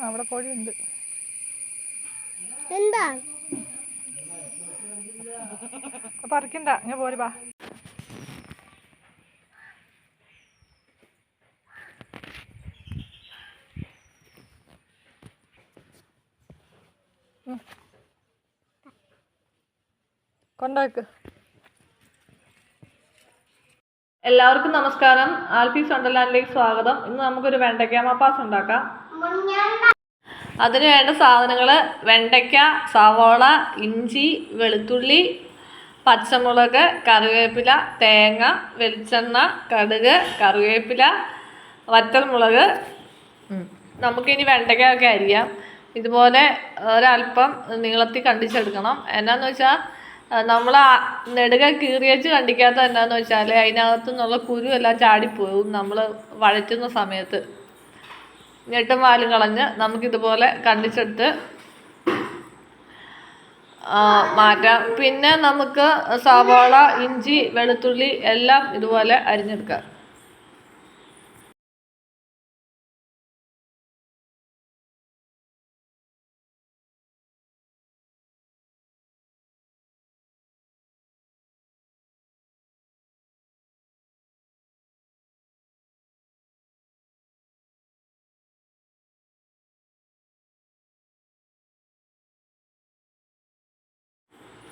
അവിടെ? കോഴിയുണ്ട്? എന്താ? പറിക്കണ്ട ഞാൻ പോര് വാ എല്ലാവർക്കും നമസ്കാരം. ആൽഫീസ് വണ്ടർലാൻഡിലേക്ക് സ്വാഗതം. ഇന്ന് നമുക്കൊരു വെണ്ടയ്ക്ക മപ്പാസ് ഉണ്ടാക്കാം. അതിന് വേണ്ട സാധനങ്ങൾ വെണ്ടയ്ക്ക സവോള ഇഞ്ചി വെളുത്തുള്ളി പച്ചമുളക് കറിവേപ്പില തേങ്ങ വെളിച്ചെണ്ണ കടുക് കറിവേപ്പില വറ്റൽമുളക്. നമുക്കിനി വെണ്ടയ്ക്ക ഒക്കെ അരിയാം. ഇതുപോലെ ഒരല്പം നീളത്തിൽ കണ്ടിച്ചെടുക്കണം. എന്നാന്ന് വെച്ചാൽ നമ്മൾ നെടുക കീറിയച്ച് കണ്ടിക്കാത്ത എന്താണെന്ന് വെച്ചാൽ അതിനകത്തു നിന്നുള്ള കുരു എല്ലാം ചാടിപ്പോവും നമ്മൾ വഴറ്റുന്ന സമയത്ത്. ഞെട്ടും വാലും കളഞ്ഞ് നമുക്കിതുപോലെ കണ്ടിച്ചെടുത്ത് മാറ്റാം. പിന്നെ നമുക്ക് സവാള ഇഞ്ചി വെളുത്തുള്ളി എല്ലാം ഇതുപോലെ അരിഞ്ഞെടുക്കാം.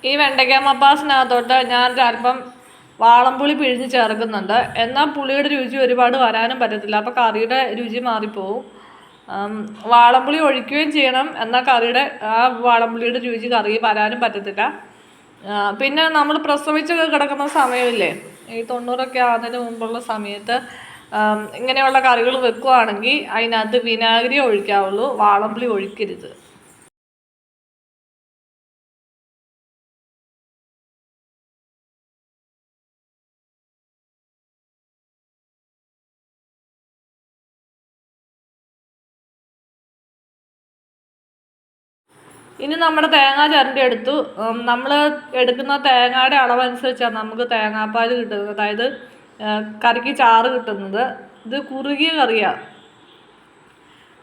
ഈ വെണ്ടയ്ക്ക മപ്പാസിനകത്തോട്ട് ഞാൻ അല്പം വാളംപുളി പിഴിഞ്ഞ് ചേർക്കുന്നുണ്ട്. എന്നാൽ പുളിയുടെ രുചി ഒരുപാട് വരാനും പറ്റത്തില്ല. അപ്പോൾ കറിയുടെ രുചി മാറിപ്പോവും. വാളംപുളി ഒഴിക്കുകയും ചെയ്യണം. എന്നാൽ കറിയുടെ ആ വാളംപുളിയുടെ രുചി കറി വരാനും പറ്റത്തില്ല. പിന്നെ നമ്മൾ പ്രസവിച്ചൊക്കെ കിടക്കുന്ന സമയമില്ലേ? ഈ തൊണ്ണൂറൊക്കെ ആകുന്നതിന് മുമ്പുള്ള സമയത്ത് ഇങ്ങനെയുള്ള കറികൾ വെക്കുവാണെങ്കിൽ അതിനകത്ത് വിനാഗിരി ഒഴിക്കാവുള്ളൂ. വാളംപുളി ഒഴിക്കരുത്. ഇനി നമ്മുടെ തേങ്ങ ചിരണ്ടി എടുത്തു. നമ്മൾ എടുക്കുന്ന തേങ്ങയുടെ അളവനുസരിച്ചാണ് നമുക്ക് തേങ്ങാപ്പാൽ കിട്ടുന്നത്. അതായത് കറിക്ക് ചാറ് കിട്ടുന്നത്. ഇത് കുറുകിയ കറിയാണ്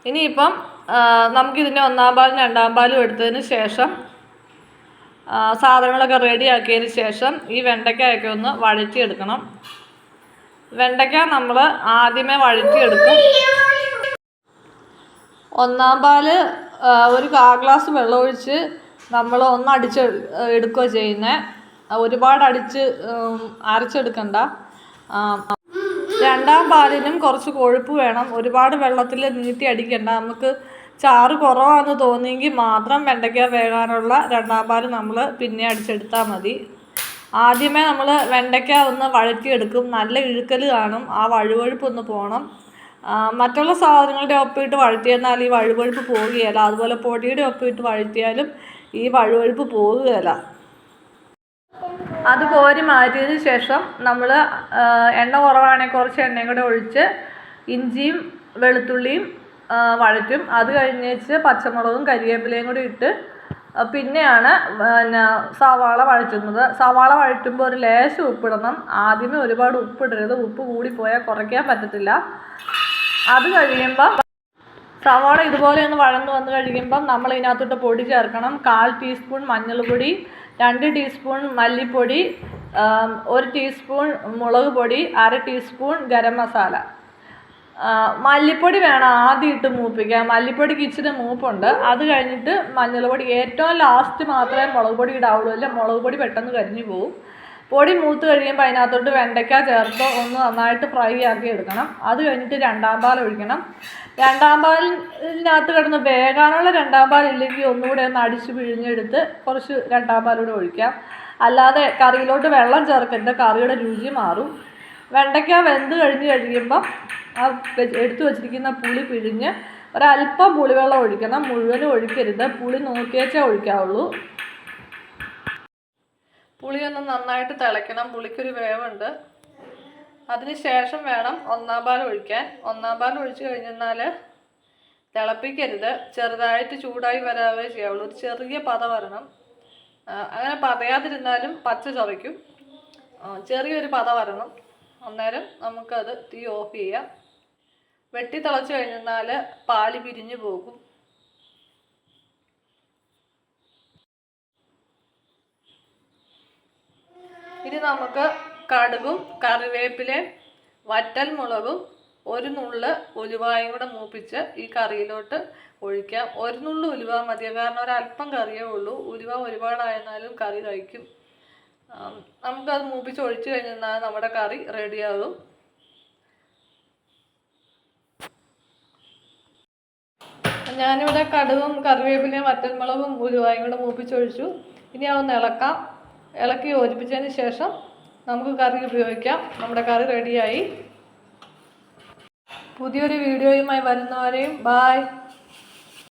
ഇനിയിപ്പം നമുക്കിതിന്റെ ഒന്നാം പാലും രണ്ടാം പാലും എടുത്തതിന് ശേഷം സാധനങ്ങളൊക്കെ റെഡിയാക്കിയതിന് ശേഷം ഈ വെണ്ടയ്ക്കയൊക്കെ ഒന്ന് വഴറ്റിയെടുക്കണം. വെണ്ടയ്ക്ക നമ്മൾ ആദ്യമേ വഴറ്റിയെടുക്കും. ഒന്നാം പാൽ ഒരു കാ ഗ്ലാസ് വെള്ളമൊഴിച്ച് നമ്മൾ ഒന്ന് അടിച്ച് എടുക്കുക ചെയ്യുന്നത് ഒരുപാട് അടിച്ച് അരച്ചെടുക്കണ്ട. രണ്ടാം പാലിനും കുറച്ച് കൊഴുപ്പ് വേണം. ഒരുപാട് വെള്ളത്തിൽ നീട്ടി അടിക്കണ്ട. നമുക്ക് ചാറ് കുറവാണെന്ന് തോന്നിയെങ്കിൽ മാത്രം വെണ്ടയ്ക്ക വേകാനുള്ള രണ്ടാം പാൽ നമ്മൾ പിന്നെ അടിച്ചെടുത്താൽ മതി. ആദ്യമേ നമ്മൾ വെണ്ടയ്ക്ക ഒന്ന് വഴറ്റിയെടുക്കും. നല്ല ഇഴുക്കൽ കാണും. ആ വഴുവഴുപ്പ് ഒന്ന് പോകണം മറ്റുള്ള സാധനങ്ങളുടെ ഒപ്പിട്ട് വഴറ്റിയെന്നാൽ ഈ വഴുവഴുപ്പ് പോകുകയില്ല അതുപോലെ പൊടിയുടെ ഒപ്പിട്ട് വഴറ്റിയാലും ഈ വഴുവഴുപ്പ് പോവുകയല്ല. അത് കോരി മാറ്റിയതിന് ശേഷം നമ്മൾ എണ്ണ കുറവാണെങ്കിൽ കുറച്ച് എണ്ണയും കൂടെ ഒഴിച്ച് ഇഞ്ചിയും വെളുത്തുള്ളിയും വഴറ്റും. അത് കഴിഞ്ഞേച്ച് പച്ചമുളകും കരിവേപ്പിലയും കൂടി ഇട്ട് പിന്നെയാണ് പിന്നെ സവാള വഴറ്റുന്നത്. സവാള വഴറ്റുമ്പോൾ ഒരു ലേശം ഉപ്പിടണം. ആദ്യമേ ഒരുപാട് ഉപ്പിടരുത്. ഉപ്പ് കൂടിപ്പോയാൽ കുറയ്ക്കാൻ പറ്റത്തില്ല. അത് കഴിയുമ്പം സവാള ഇതുപോലെ ഒന്ന് വഴന്ന് വന്ന് കഴിയുമ്പം നമ്മൾ ഇതിനകത്തോട്ട് പൊടി ചേർക്കണം. കാൽ ടീസ്പൂൺ മഞ്ഞൾപ്പൊടി രണ്ട് ടീസ്പൂൺ മല്ലിപ്പൊടി ഒരു ടീസ്പൂൺ മുളക് പൊടി അര ടീസ്പൂൺ ഗരം മസാല. മല്ലിപ്പൊടി വേണം ആദ്യം ഇട്ട് മൂപ്പിക്കാൻ. മല്ലിപ്പൊടിക്ക് ഇച്ചിരി മൂപ്പുണ്ട്. അത് കഴിഞ്ഞിട്ട് മഞ്ഞൾപ്പൊടി ഏറ്റവും ലാസ്റ്റ് മാത്രമേ മുളക് പൊടി ഇടാവുള്ളൂ. അല്ല മുളക് പൊടി പെട്ടെന്ന് കരിഞ്ഞു പോകും പൊടി മൂത്ത് കഴിയുമ്പോൾ അതിനകത്തോട്ട് വെണ്ടയ്ക്ക ചേർത്ത് ഒന്ന് നന്നായിട്ട് ഫ്രൈ ആക്കി എടുക്കണം. അത് കഴിഞ്ഞിട്ട് രണ്ടാം പാൽ ഒഴിക്കണം. രണ്ടാം പാലിനകത്ത് കിടന്ന് വേകാനുള്ള രണ്ടാം പാൽ ഇല്ലെങ്കിൽ ഒന്നുകൂടെ ഒന്ന് അടിച്ച് പിഴിഞ്ഞെടുത്ത് കുറച്ച് രണ്ടാം പാലൂടെ ഒഴിക്കാം. അല്ലാതെ കറിയിലോട്ട് വെള്ളം ചേർക്കരുത്. കറിയുടെ രുചി മാറും. വെണ്ടയ്ക്ക വെന്ത് കഴിഞ്ഞ് കഴിയുമ്പം ആ എടുത്തു വച്ചിരിക്കുന്ന പുളി പിഴിഞ്ഞ് ഒരല്പം പുളിവെള്ളം ഒഴിക്കണം. മുഴുവനും ഒഴിക്കരുത്. പുളി നോക്കിയേച്ചേ ഒഴിക്കാവുള്ളൂ. പുളി ഒന്ന് നന്നായിട്ട് തിളയ്ക്കണം. പുളിക്കൊരു വേവുണ്ട്. അതിന് ശേഷം വേണം ഒന്നാം പാൽ ഒഴിക്കാൻ. ഒന്നാം പാൽ ഒഴിച്ചു കഴിഞ്ഞാൽ തിളപ്പിക്കരുത്. ചെറുതായിട്ട് ചൂടായി വരാവേ ചെയ്യാവുള്ളൂ. ഒരു ചെറിയ പത വരണം. അങ്ങനെ പതയാതിരുന്നാലും പച്ച ചവയ്ക്കും ചെറിയൊരു പത വരണം. അന്നേരം നമുക്കത് തീ ഓഫ് ചെയ്യാം. വെട്ടി തിളച്ച് കഴിഞ്ഞാൽ പാൽ പിരിഞ്ഞു പോകും. ഇനി നമുക്ക് കടുകും കറിവേപ്പിലയും വറ്റൽ മുളകും ഒരു നുള്ള് ഉലുവായും കൂടെ മൂപ്പിച്ച് ഈ കറിയിലോട്ട് ഒഴിക്കാം. ഒരു നുള്ള് ഉലുവ മതി കാരണം ഒരല്പം കറിയേ ഉള്ളൂ. ഉലുവ ഒരുപാടായിരുന്നാലും കറി കഴിക്കും. നമുക്കത് മൂപ്പിച്ച് ഒഴിച്ചു കഴിഞ്ഞാൽ നമ്മുടെ കറി റെഡിയാകും ഞാനിവിടെ കടുകും കറിവേപ്പിലയും വറ്റൽമുളകും ഉരുവായും കൂടെ മൂപ്പിച്ചൊഴിച്ചു. ഇനി അതൊന്ന് ഇളക്കാം. ഇളക്കി യോജിപ്പിച്ചതിന് ശേഷം നമുക്ക് കറി ഉപയോഗിക്കാം. നമ്മുടെ കറി റെഡിയായി. പുതിയൊരു വീഡിയോയുമായി വരുന്നവരെയും ബായ്.